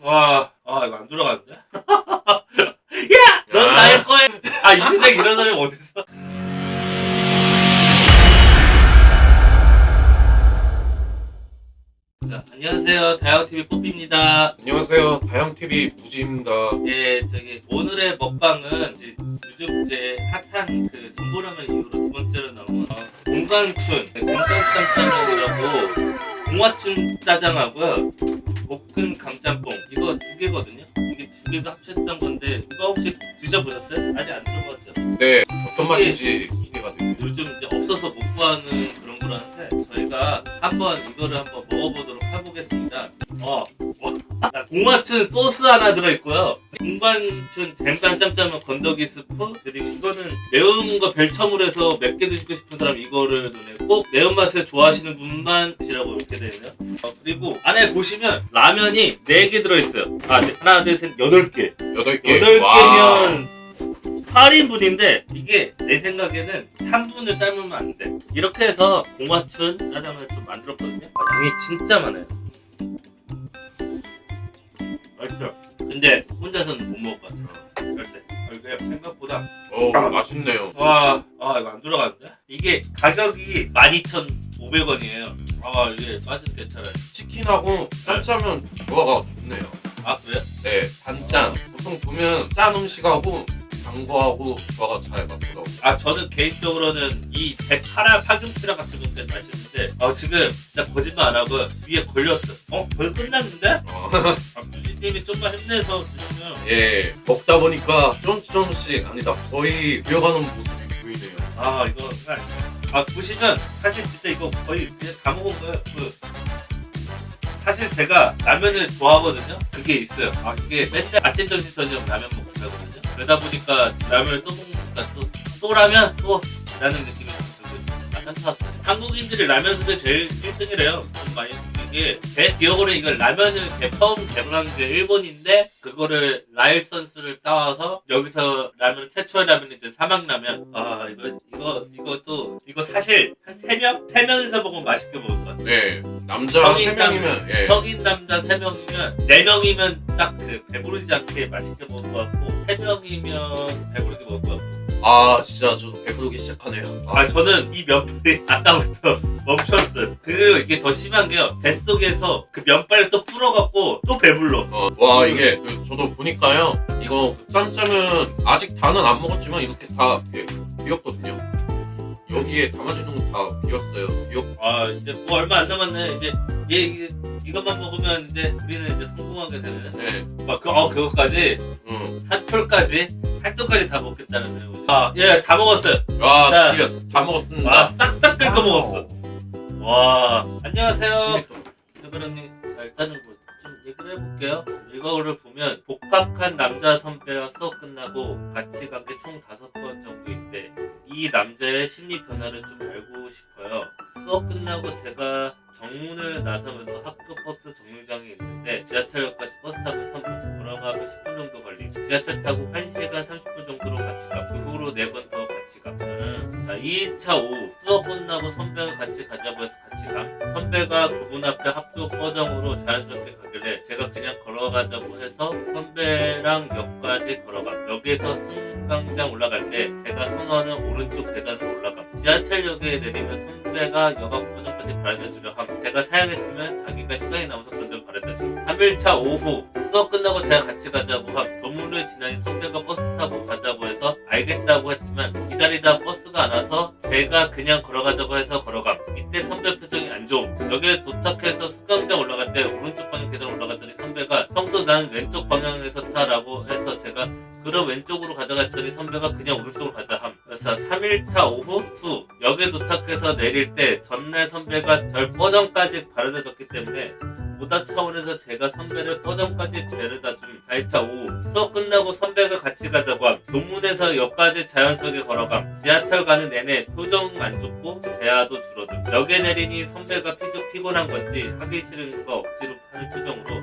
와, 아 이거 안 돌아가는데? 야, 넌 아. 나의 거야. 아, 이 세상 이런 사람이 어딨어? 자, 안녕하세요. 다이어TV 뽀삐입니다. 안녕하세요. 다영TV 무지입니다. 예, 저기 오늘의 먹방은 이제 요즘 이제 핫한 그 전보라면 이후로 두 번째로 나온 어, 공간춘 공간짬짜면이라고 공화춘 짜장하고요 볶은 감짬뽕 이거 두 개거든요. 이게 두 개가 합쳤던 건데 이거 혹시 드셔보셨어요? 아직 안 들어봤죠? 네, 어떤 맛인지 기대가 되네요. 요즘 이제 없어서 못 구하는 그런 거라는데 저희가 한번 이거를 한번 먹어보도록 해보겠습니다. 어, 어. 공화춘 소스 하나 들어있고요. 공관춘 잼간 짬짜면 건더기 스프 그리고 이거는 매운 거 별첨으로 해서 맵게 드시고 싶은 사람 이거를 눈에 꼭 매운맛을 좋아하시는 분만 드시라고 이렇게 되네요. 어, 그리고 안에 보시면 라면이 4개 들어있어요. 아, 네. 하나, 둘, 셋, 8개. 여덟 개. 여덟 와. 개면 8인분인데 이게 내 생각에는 3분을 삶으면 안 돼. 이렇게 해서 공화춘 짜장을 좀 만들었거든요. 아, 양이 진짜 많아요. 맛있죠? 근데 혼자서는 못 먹을 것 같아. 절대. 아, 이게 생각보다 어, 맛있네요. 와, 아 이거 안 돌아가는데? 이게 가격이 12,500원이에요. 아 이게 맛은 괜찮아요. 치킨하고 짠짜면 조화가 좋네요. 아 그래요? 네, 단짠. 보통 보면 짠 음식하고 단 거하고 조화가 잘 맞더라고요. 아 저는 개인적으로는 이 대파랑 파김치랑 같이 먹는 게 맛있는데 아 지금 진짜 거짓말 안 하고 위에 걸렸어 어? 거의 끝났는데? 어, 아 뮤지님이 좀만 힘내서 드시면 예, 먹다 보니까 조금씩 아니다. 거의 비어가는 모습이 보이네요. 아 이거 정말 아 보시면 사실 진짜 이거 거의 그냥 다 먹은 거예요 그 사실 제가 라면을 좋아하거든요 그게 있어요 아 이게 맨날 아침 점심 저녁 라면 그러다 보니까 라면을 또 먹으니까 또, 또 라면? 또 라는 느낌이 있어요 아 괜찮았어요 한국인들이 라면 수배 제일 1등이래요. 좀 많이 이게 제 기억으로 이걸 라면을 개- 처음 개발한 게 일본인데 그거를 라일선스를 따와서 여기서 라면을 최초의 라면이 이제 사막라면 아 이거 이거 이것도 이거 사실 한 3명? 3명이서 먹으면 맛있게 먹을 것 같아 네, 남자 성인 세 명이면 예. 성인 남자 3명이면 4명이면 딱 그 배부르지 않게 맛있게 먹을 것 같고 3명이면 배부르게 먹을 것 같고 아, 진짜 저 배부르기 시작하네요. 아 저는 이 면발이 아까부터 멈췄어요. 그리고 이게 더 심한 게요. 뱃속에서 그 면발을 또 풀어갖고 또 배불러. 어, 와 이게 그 저도 보니까요. 이거 그 짠짜면 아직 다는 안 먹었지만 이렇게 다 이렇게 비었거든요. 여기에 담아지는 건다 비었어요. 비었 아 이제 뭐 얼마 안 남았네. 이제 얘 이게 이것만 먹으면 이제 우리는 이제 성공하게 되네. 네, 막 그, 어 그거까지? 음. 한 톨까지 한 톨까지 다 먹겠다는 거예요. 아예 다 먹었어요. 와 자. 드디어 다 먹었습니다. 와 싹싹 긁어 먹었어. 와 안녕하세요. 해바라님 자 일단은 뭐 좀 얘기를 해볼게요. 이거를 보면 복학한 남자 선배와 수업 끝나고 같이 간 게 총 다섯 번 정도인데 이 남자의 심리 변화를 좀 알고 싶어요. 수업 끝나고 제가 정문을 나서면서 학교 버스 정류장에 있는데 지하철역까지 버스 타고 3분 돌아가면 10분 정도 걸림. 지하철 타고 2차 오후 수업 끝나고 선배가 같이 가자고 해서 같이 감 선배가 그분 앞에 학교 버정으로 자연스럽게 가길래 제가 그냥 걸어가자고 해서 선배랑 역까지 걸어감 여기에서 승강장 올라갈 때 제가 선호하는 오른쪽 계단으로 올라감 지하철역에 내리면 선배 가역앞 버정까지 바래다주려 함 제가 사양했으면 자기가 시간이 남아서 먼저 바래다주 3일차 오후 수업 끝나고 제가 같이 가자고 함 건물을 지나니 선배가 버스 타고 가자고 해서 알겠다고 했지만 기다리다 버스가 안 와서 제가 그냥 걸어가자고 해서 걸어감. 이때 선배 표정이 안 좋음. 여기에 도착해서 승강장 올라갈 때 오른쪽 방향 계단 올라갔더니 선배가 평소 난 왼쪽 방향에서 타라고 해서 제가 그럼 왼쪽으로 가자고 했더니 선배가 그냥 오른쪽으로 가자 함 그래서 3일차 오후 수 역에 도착해서 내릴 때 전날 선배가 절 버전까지 바래다 줬기 때문에 보다 차원에서 제가 선배를 버전까지 데려다 준 4일차 오후 수업 끝나고 선배가 같이 가자고 함. 동문에서 역까지 자연스럽게 걸어감. 지하철 가는 내내 표정 안 좋고 대화도 줄어든 역에 내리니 선배가 피조 피곤한 건지 하기 싫은 거 억지로 하는 표정으로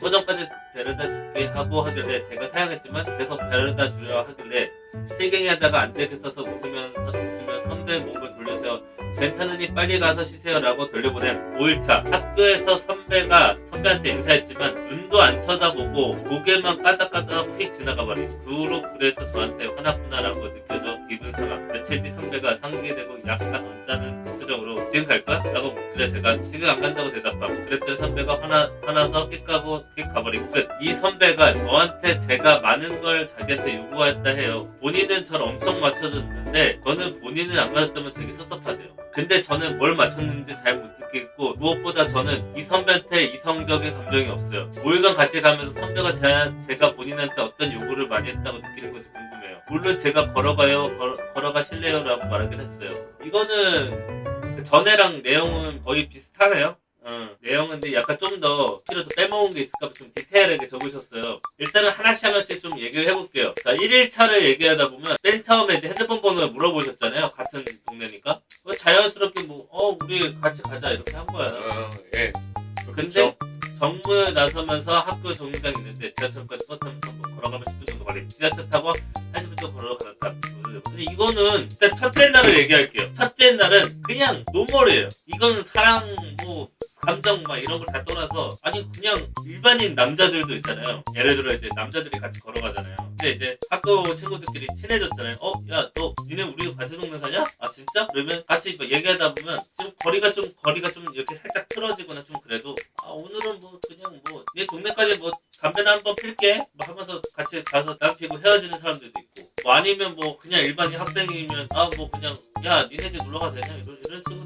버전까지 데려다 줄게 하고 하길래 제가 사양했지만 계속 데려다 주려 하길래 실갱이 하다가 안 되겠어서 웃으면서 웃으며 선배 몸을 돌려세워 괜찮으니 빨리 가서 쉬세요 라고 돌려보냄 5일차. 학교에서 선배가 선배 선배한테 인사했지만 눈도 안 쳐다보고 고개만 까딱까딱하고 휙 지나가 버린 그로 그래서 저한테 화났구나 라고 느껴져 기분 상함 며칠 뒤 선배가 상기되고 약간 언짢은 표정으로 지금 갈까? 라고 그래 제가 지금 안 간다고 대답하고 그랬더니 선배가 화나서 휙 가고 휙 가버린 끝 이 선배가 저한테 제가 많은 걸 자기한테 요구했다 해요 본인은 저를 엄청 맞춰줬는데 저는 본인은 안 맞았다면 되게 섭섭하대요 근데 저는 뭘 맞췄는지 잘 못 듣겠고 무엇보다 저는 이 선배한테 이성적인 감정이 없어요. 5일간 같이 가면서 선배가 제, 제가 본인한테 어떤 요구를 많이 했다고 느끼는 건지 궁금해요. 물론 제가 걸어가요, 걸어, 걸어가실래요 라고 말하긴 했어요. 이거는 그 전에랑 내용은 거의 비슷하네요. 어, 내용은 근데 약간 좀 더 실어도 빼먹은 게 있을까 봐좀 디테일하게 적으셨어요. 일단은 하나씩 하나씩 좀 얘기를 해볼게요. 자, 1일차를 얘기하다 보면 맨 처음에 이제 핸드폰 번호를 물어보셨잖아요. 같은 동네니까. 뭐 자연스럽게 뭐, 어, 우리 같이 가자 이렇게 한 거야. 어, 예. 근데 정부에 나서면서 학교 정류장 있는데 지하철까지 버스 타면서 뭐 걸어가면 10분 정도 걸리 지하철 타고 1 0분 정도 걸어가다 근데 이거는 일단 첫째 날을 얘기할게요 첫째 날은 그냥 노멀이에요 이거는 사랑 뭐 감정 막 이런 걸 다 떠나서 아니 그냥 일반인 남자들도 있잖아요. 예를 들어 이제 남자들이 같이 걸어가잖아요. 근데 이제 학교 친구들끼리 친해졌잖아요. 어 야 너 니네 우리 같은 동네 사냐? 아 진짜? 그러면 같이 뭐 얘기하다 보면 지금 거리가 좀 거리가 좀 이렇게 살짝 틀어지거나 좀 그래도 아 오늘은 뭐 그냥 뭐 내 동네까지 뭐 담배나 한번 필게? 뭐 하면서 같이 가서 담 피고 헤어지는 사람들도 있고. 뭐 아니면 뭐 그냥 일반인 학생이면 아 뭐 그냥 야 니네 집 놀러 가도 되냐? 이런, 이런 있고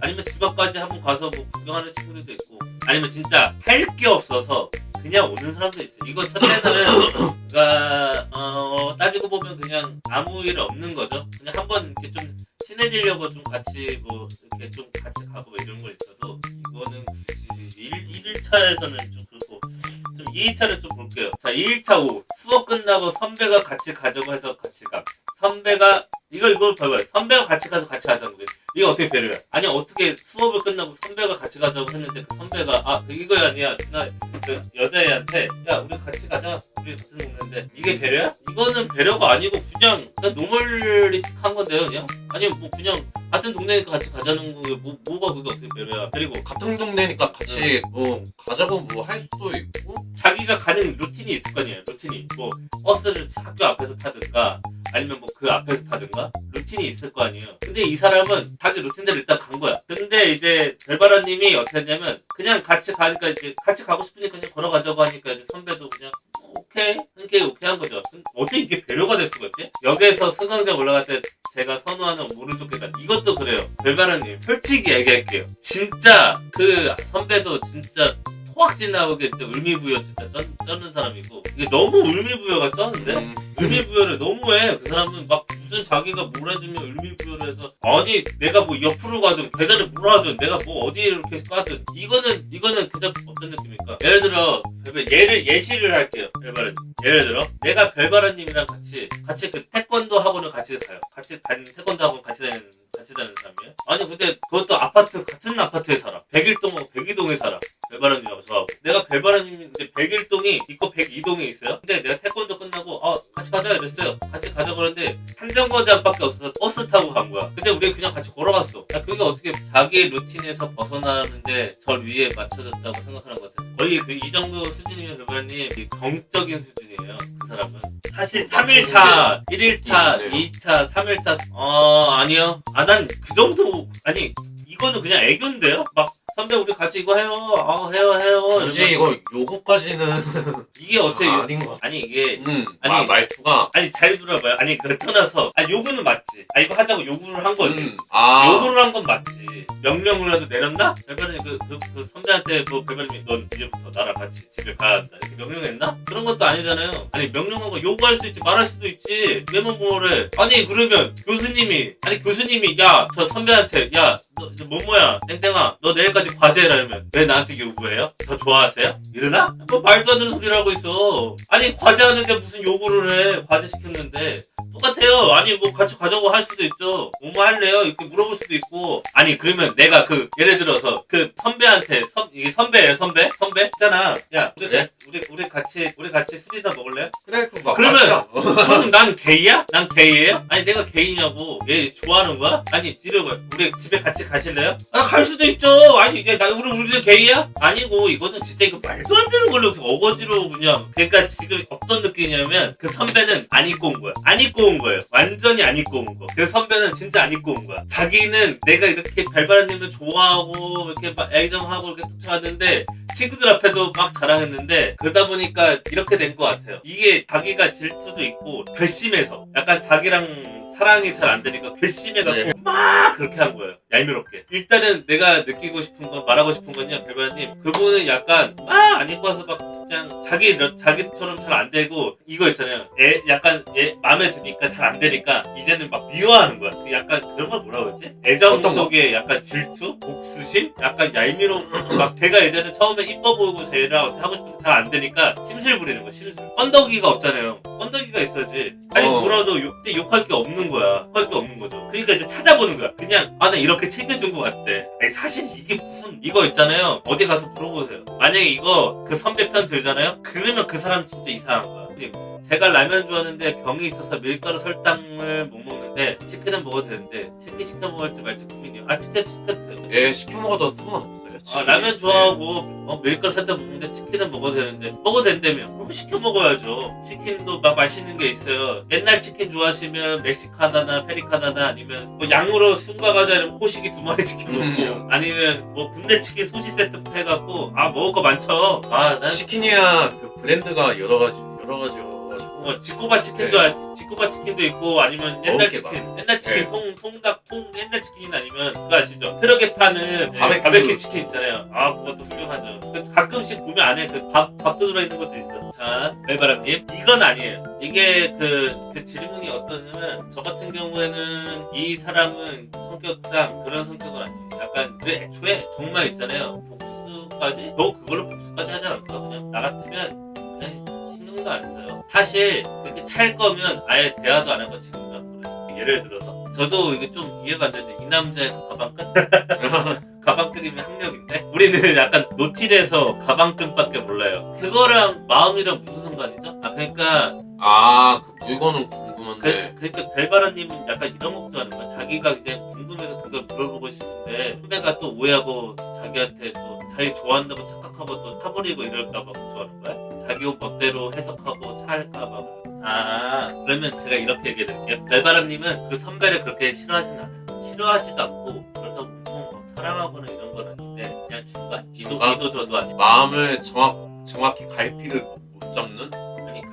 아니면 집 앞까지 한번 가서 뭐 구경하는 친구들도 있고 아니면 진짜 할 게 없어서 그냥 오는 사람도 있어 이거 첫째 날은 그러니까 어, 따지고 보면 그냥 아무 일 없는 거죠. 그냥 한번 이렇게 좀 친해지려고 좀 같이 뭐 이렇게 좀 같이 가고 뭐 이런 거 있어도 이거는 굳이 1, 1일차에서는 좀 그렇고 좀 2일차를 좀 볼게요. 자 2일차 오후 수업 끝나고 선배가 같이 가자고 해서 같이 가. 선배가 이거 이거 봐봐요. 선배가 같이 가서 같이 가자는 거예요 이거 어떻게 배려야 아니 어떻게 수업을 끝나고 선배가 같이 가자고 했는데 그 선배가 아 이거 아니야 나 그 여자애한테 야 우리 같이 가자. 우리 같은 동네인데 이게 배려야? 이거는 배려가 아니고 그냥 그냥 노멀리틱한 건데요 그냥? 아니 뭐 그냥 같은 동네니까 같이 가자는 거에 뭐, 뭐가 그게 어떻게 배려야? 그리고 같은 동네니까 같이 뭐 가자고 뭐 할 수도 있고. 자기가 가는 루틴이 있을 거 아니에요 루틴이. 뭐 버스를 학교 앞에서 타든가 아니면 뭐 그 앞에서 타든가? 루틴이 있을 거 아니에요. 근데 이 사람은 자기 루틴대로 일단 간 거야. 근데 이제 별바라님이 어떻게 했냐면 그냥 같이 가니까 이제 같이 가고 싶으니까 그냥 걸어가자고 하니까 이제 선배도 그냥 어, 오케이 흔쾌히 오케이 한 거죠. 근데 어떻게 이게 배려가 될 수가 있지? 역에서 승강장 올라갈 때 제가 선호하는 오른쪽 계단 이것도 그래요. 별바라님 솔직히 얘기할게요. 진짜 그 선배도 진짜 토악질 나오게 진짜 을미부여 진짜 쩌, 쩌는 사람이고. 이게 너무 을미부여가 쩌는데? 음, 을미부여를 너무해. 그 사람은 막 무슨 자기가 뭘 해주면 을미부여를 해서 아니 내가 뭐 옆으로 가든 계단을 몰아든 내가 뭐 어디에 이렇게 가든 이거는 이거는 그냥 어떤 느낌입니까? 예를 들어 예를 예시를 할게요. 별바라님 예를 들어 내가 별바라님이랑 같이 같이 그 태권도 학원을 같이 가요. 같이 다니는 태권도 학원 같이 다니는 같이 다니는 사람이에요. 아니 근데 그것도 아파트 같은 아파트에 살아. 백일동하고 백이동에 살아. 별바라님하고 저하고. 내가 별바라님인데 백일동이 있고 백이동에 있어요? 근데 내가 같이 가자 이랬어요. 같이 가자 그러는데 한 정거장밖에 없어서 버스 타고 간 거야. 근데 우리 그냥 같이 걸어갔어. 야, 그게 어떻게 자기 루틴에서 벗어나는데 절 위에 맞춰졌다고 생각하는 것 같아요 거의 그 이 정도 수준이면 별바라님 이 정적인 수준이에요 그 사람은. 사실 3일차 1일차 네. 2차 3일차 어 아니요. 아 난 그 정도 아니 이거는 그냥 애교인데요? 막 선배 우리 같이 이거 해요. 아 해요 해요. 굳이 이거 요거까지는 이게 어떻게 아, 아닌 것 같아. 아니 이게 음, 아니, 아, 말투가. 아니 잘 들어봐요. 아니 그걸 떠나서. 아 요구는 맞지. 아 이거 하자고 요구를 한 거지. 음, 아, 요구를 한 건 맞지. 명령을라도 내렸나? 별바람이 그, 그, 그 선배한테 뭐 별바람이 넌 이제부터 나랑 같이 집에 가야 한다. 이렇게 명령했나? 그런 것도 아니잖아요. 아니 명령한 거 요구할 수 있지 말할 수도 있지. 왜뭐 뭐래? 아니 그러면 교수님이 아니 교수님이 야 저 선배한테 야너 뭐뭐야 땡땡아 너 내일까지 과제해라 이러면 왜 나한테 요구해요? 저 좋아하세요? 이러나? 뭐 말도 안 되는 소리를 하고 있어 아니 과제하는데 무슨 요구를 해 과제 시켰는데 똑같아요. 아니 뭐 같이 가자고 할 수도 있죠. 뭐뭐 할래요? 이렇게 물어볼 수도 있고. 아니 그러면 내가 그 예를 들어서 그 선배한테 선 이게 선배예요 선배 선배 있잖아. 야 우리 네? 우리 우리 같이 우리 같이 술이나 먹을래요? 그래 그럼 막 그러면- 마시자. 그럼 난 게이야? 난 게이예요? 아니 내가 게이냐고 얘 좋아하는 거야? 아니 이러고 우리 집에 같이 가실래 요? 아 갈 수도 있죠 아니 이게 나 우리 우리도 게이야? 아니고 이거는 진짜 이거 말도 안 되는 걸로 이렇게 어거지로 그냥 그러니까 지금 어떤 느낌이냐면 그 선배는 안 입고 온 거야 안 입고 온 거예요 완전히 안 입고 온 거 그 선배는 진짜 안 입고 온 거야 자기는 내가 이렇게 발바라님을 좋아하고 이렇게 막 애정하고 이렇게 쫓아왔는데 친구들 앞에도 막 자랑했는데 그러다 보니까 이렇게 된 것 같아요. 이게 자기가 질투도 있고 괘씸해서 약간 자기랑 사랑이 잘 안 되니까 괘씸해갖고 네. 막 그렇게 한 거예요. 얄미롭게. 일단은 내가 느끼고 싶은 건 말하고 싶은 건요, 별바님. 그분은 약간 막안 입고 와서 막 그냥 자기 자기처럼 잘 안 되고 이거 있잖아요. 애 약간 얘 마음에 드니까 잘 안 되니까 이제는 막 미워하는 거야. 그 약간 그런 걸 뭐라 그러지? 애정 어떤 거? 속에 약간 질투, 복수심, 약간 얄미로운 막 제가 예전에 처음에 이뻐 보이고 쟤랑 어떻게 하고 싶은데 잘 안 되니까 심술 부리는 거 심술. 펀덕이가 없잖아요. 펀덕이가 있어야지. 아니 어. 뭐라도 욕, 근데 욕할 게 없는 거야. 할게 없는 거죠. 그러니까 이제 찾아보는 거야. 그냥 아 나 이렇게 챙겨준 것 같대. 아니 사실 이게 무슨 이거 있잖아요. 어디 가서 물어보세요. 만약에 이거 그 선배 편 들 잖아요. 그러면 그 사람 진짜 이상한 거야. 제가 라면 좋아하는데 병이 있어서 밀가루 설탕을 못 먹는데 치킨은 먹어도 되는데 치킨 시켜 먹을지 말지 고민이에요. 아 치킨 돼요. 얘 시켜 먹어도 상관없어요. 아. 라면 좋아하고 어, 밀가루 살짝 먹는데 치킨은 먹어도 되는데 먹어도 된다며 그럼 시켜 먹어야죠 치킨도 막 맛있는 게 있어요 옛날 치킨 좋아하시면 멕시카나나 페리카나나 아니면 뭐 양으로 숨과 과자 이런 호식이 두 마리 시켜 먹고 음. 아니면 뭐 군대 치킨 소시 세트부터 해갖고 아 먹을 거 많죠 아난 네. 치킨이야 그 브랜드가 여러 가지 여러 가지여가지고 뭐 지코바 치킨도 알- 지코바 치킨도 있고 아니면 옛날 먹을 게 치킨. 옛날 치킨 네. 통 통닭 통 옛날 치킨 아니면 그거 아시죠? 트럭에 파는 네, 바베큐. 바베큐 치킨 있잖아요. 아 그것도 훌륭하죠. 그 가끔씩 보면 안에 그밥 밥도 들어 있는 것도 있어 자 멜바람님. 이건 아니에요. 이게 그, 그 질문이 어떠냐면 저 같은 경우에는 이 사람은 성격상 그런 성격은 아니에요. 약간 그 애초에 정말 있잖아요. 복수까지? 너 그걸로 복수까지 하지 않을까? 그냥 나 같으면 그냥 신경도 안 써요. 사실 그렇게 찰 거면 아예 대화도 안 하고 지금. 예를 들어서 저도 이게 좀 이해가 안 되는데 이 남자의 그 가방끈? 가방끈이면 학력인데 우리는 약간 노틸에서 가방끈밖에 몰라요. 그거랑 마음이랑 무슨 상관이죠? 아 그러니까 아 그 물건은 그, 궁금한데 그러니까 벨바라님은 약간 이런 거 걱정하는 거야. 자기가 이제 궁금해서 그걸 물어보고 싶은데 후배가 또 오해하고 자기한테 또 자기 좋아한다고 착각하고 또 타버리고 이럴까봐 걱정하는 거야. 자기 옷 멋대로 해석하고 차할까봐. 아 그러면 제가 이렇게 얘기해 드릴게요. 벨바람님은 그 선배를 그렇게 싫어하진 않아요. 싫어하지도 않고 그렇다고 엄청 막 사랑하거나 이런 건 아닌데 그냥 중간 이도? 이도 저도 아니고 마음을 정확 정확히 갈피를 못 잡는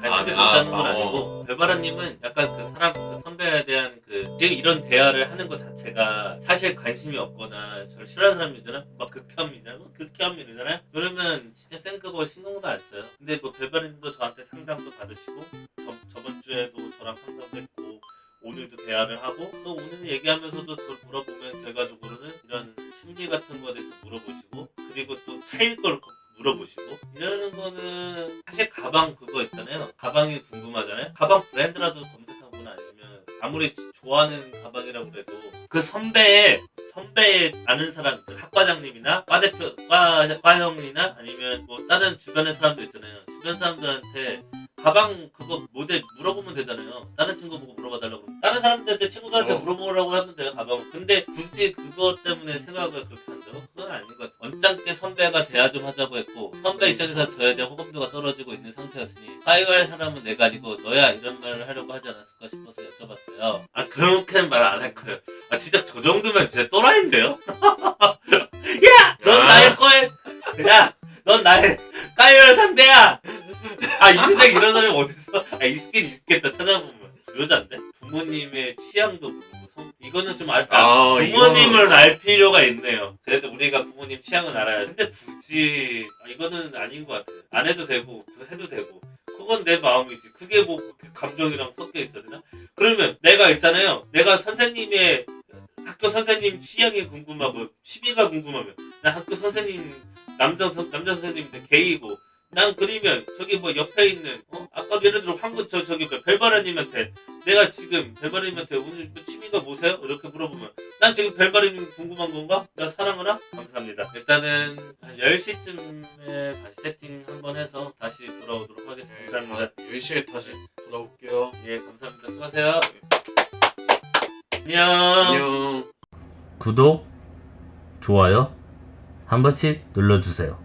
아니 아, 갈피를 아, 못 잡는 건 아, 아니고. 별바라님은 약간 그 사람 그 선배에 대한 그 지금 이런 대화를 하는 것 자체가 사실 관심이 없거나 저를 싫어하는 사람이잖아? 막 극혐이잖아? 극혐이잖아요? 그러면 진짜 생크고 신경도 안 써요. 근데 뭐 별바라님도 저한테 상담도 받으시고 저, 저번 주에도 저랑 상담도 했고 오늘도 대화를 하고 또 오늘 얘기하면서도 그걸 물어보면 결과적으로는 이런 심리 같은 거에 대해서 물어보시고 그리고 또 차일 걸 물어보시고. 이러는 거는 사실 가방 그거 있잖아요. 가방이 궁금하잖아요. 가방 브랜드라도 검색하거나 아니면 아무리 좋아하는 가방이라고 그래도 그 선배의 선배의 아는 사람들 학과장님이나 과 대표 과 과 형이나 아니면 뭐 다른 주변의 사람들 있잖아요. 주변 사람들한테 가방 그거 모델 물어보면 되잖아요. 다른 친구 보고 물어봐달라고 그러면 다른 사람들한테 친구들한테 어. 물어보라고 하면 돼요 가방. 근데 굳이 그것 때문에 생각을 그렇게 한다고? 그건 아닌 것 같아요. 언짢게 선배가 대화 좀 하자고 했고 선배 입장에서 저에 대한 호감도가 떨어지고 있는 상태였으니 사이할 사람은 내가 아니고 너야 이런 말을 하려고 하지 않았을까 싶어서 여쭤봤어요. 아 그렇게는 말 안 할 거예요. 아 진짜 저 정도면 진짜 또라이인데요? 야! 넌 아. 나의 거에 야! 넌 나의 까이얼 상대야! 아, 이 세상에 이런 사람이 어딨어? 아, 있긴 있겠다, 찾아보면. 여자인데? 부모님의 취향도 모르고, 성- 이거는 좀 알, 아, 아, 부모님을 알 필요가 있네요. 그래도 우리가 부모님 취향은 알아야지. 근데 굳이, 아, 이거는 아닌 것 같아. 안 해도 되고, 그 해도 되고. 그건 내 마음이지. 그게 뭐, 그렇게 감정이랑 섞여 있어야 되나? 그러면 내가 있잖아요. 내가 선생님의, 학교 선생님 취향이 궁금하고, 취미가 궁금하면, 나 학교 선생님, 남자, 선- 남자 선생님인데 게이고, 난 그리면 저기 뭐 옆에 있는 어? 아, 아까 예를 들어 황구 저 저기 그 벨바라님한테 내가 지금 벨바라님한테 오늘 뭐 취미가 뭐세요? 이렇게 물어보면 난 지금 벨바라님 궁금한 건가? 나 사랑하나? 감사합니다. 일단은 한 10시쯤에 다시 세팅 한번 해서 다시 돌아오도록 하겠습니다. 감사합니다. 10시에 다시 돌아올게요. 예, 감사합니다. 수고하세요. 안녕. 안녕. 구독, 좋아요 한 번씩 눌러주세요.